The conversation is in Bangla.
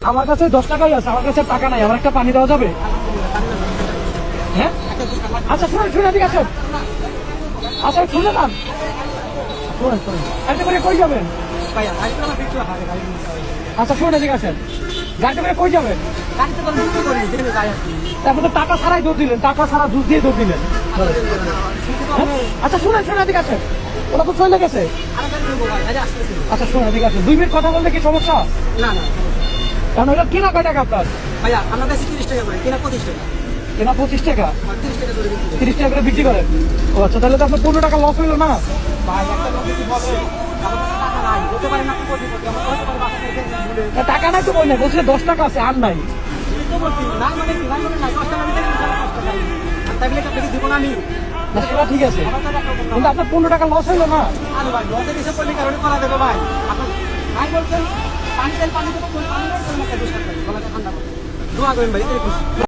আমার কাছে দশ টাকাই আছে, আমার কাছে টাকা নাই, আমার একটা পানি দেওয়া যাবে? হ্যাঁ? আচ্ছা শুনে ঠিক আছে আচ্ছা শুনে গাড়িতে ঠিক আছে গাড়িতে তারপর তো টাকা ছাড়াই দিলেন, টাকা ছাড়া জুস দিয়ে দিলেন। হ্যাঁ? আচ্ছা শুনে ঠিক আছে ওরা তো চলে গেছে। আচ্ছা শুনে ঠিক আছে দুই মিনিট কথা বললে কি সমস্যা? না না কারণ ওটা কিনা কয় টাকা আপনার? ভাইয়া আমরা তিরিশ টাকা করে কিনা পঁচিশ টাকা। কেনা পঁচিশ টাকা? তিরিশ টাকা করে বিক্রি করেন? ও আচ্ছা তাহলে তো আপনার পনেরো টাকা লস হইল না? বলে টাকা নাই তা না বলছে দশ টাকা আছে আর নাই। মানে মানে বলে সেটা ঠিক আছে। কিন্তু আপনার পনেরো টাকা লস হইল না? ভাই লসে এসে পড়লে কারণে করা দেবে ভাই। আপনি নাই বলছেন পানি তেল পানি দেবো পানি দেবো গলাটা ঠান্ডা করুন দোয়া করেন ভাই এটাই খুশি